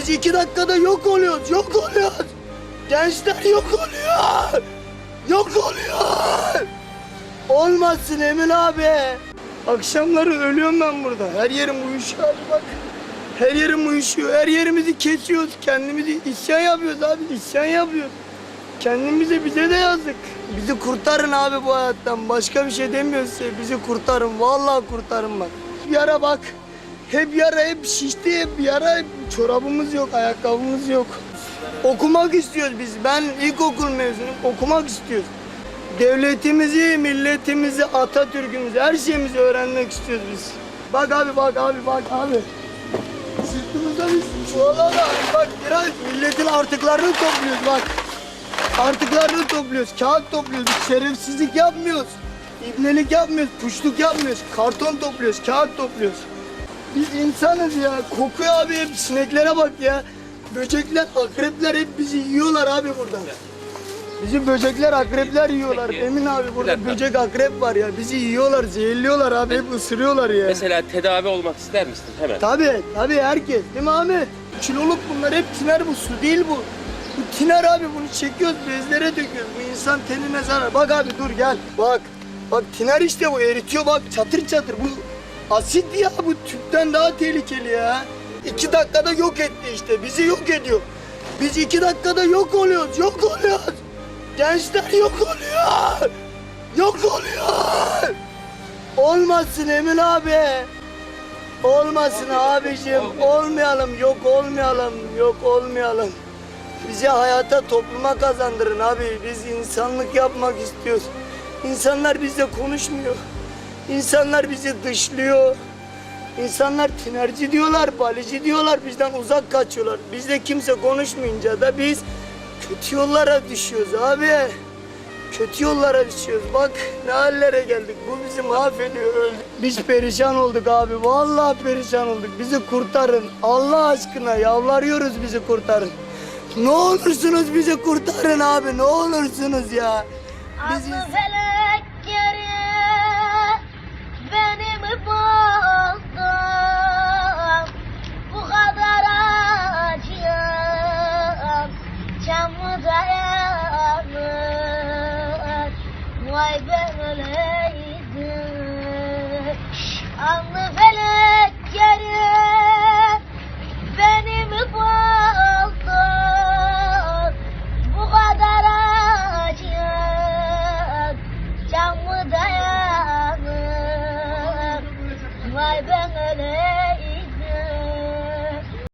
Biz iki dakikada yok oluyoruz, yok oluyoruz. Gençler yok oluyor. Yok oluyor. Olmasın Emin abi. Akşamları ölüyorum ben burada. Her yerim uyuşuyor abi bak. Her yerim uyuşuyor. Her yerimizi kesiyoruz. Kendimizi isyan yapıyoruz abi. isyan yapıyoruz. Kendimize bize de yazık. Bizi kurtarın abi bu hayattan. Başka bir şey demiyoruz size. Bizi kurtarın. Vallahi kurtarın bak. Yara bak. Hep yara, hep şişti, hep yara, çorabımız yok, ayakkabımız yok. Okumak istiyoruz biz. Ben ilkokul mezunuyum. Okumak istiyoruz. Devletimizi, milletimizi, Atatürk'ümüzü, her şeyimizi öğrenmek istiyoruz biz. Bak abi, bak abi, bak abi. Sırtımızda biz çuvala bak biraz milletin artıklarını topluyoruz bak. Artıklarını topluyoruz, kağıt topluyoruz, şerefsizlik yapmıyoruz. İbnelik yapmıyoruz, puşluk yapmıyoruz, karton topluyoruz, kağıt topluyoruz. Biz insanız ya, kokuyor abi hep sineklere bak ya. Böcekler, akrepler hep bizi yiyorlar abi burada. Bizi böcekler, akrepler yiyorlar. Emin abi burada dakika. böcek, akrep var ya. Bizi yiyorlar, zehirliyorlar abi, hep ısırıyorlar ya. Mesela tedavi olmak ister misin hemen? Tabii, tabii herkes. Değil mi Ahmet? Kiloluk bunlar hep tiner bu, su değil bu. Bu tiner abi, bunu çekiyoruz, bezlere döküyoruz. Bu insan tenine zarar. Bak abi dur gel, bak. Bak tiner işte bu, eritiyor bak, çatır çatır. Bu asit ya, bu tüpten daha tehlikeli ya. İki dakikada yok etti işte, bizi yok ediyor. Biz iki dakikada yok oluyoruz, yok oluyoruz. Gençler yok oluyor. Yok oluyor. Olmasın Emin abi. Olmasın abicim. Olmayalım. Yok olmayalım. Yok olmayalım. Bizi hayata topluma kazandırın abi. Biz insanlık yapmak istiyoruz. İnsanlar bizle konuşmuyor. İnsanlar bizi dışlıyor. İnsanlar tinerci diyorlar, balici diyorlar, bizden uzak kaçıyorlar. Bizle kimse konuşmayınca da biz kötü yollara düşüyoruz abi. Kötü yollara düşüyoruz. Bak ne hallere geldik. Bu bizi mahvediyor. Biz perişan olduk abi. Vallahi perişan olduk. Bizi kurtarın. Allah aşkına yalvarıyoruz bizi kurtarın. Ne olursunuz bizi kurtarın abi. Ne olursunuz ya. Bizi... Felek ben öleydim Anlı felek yerim.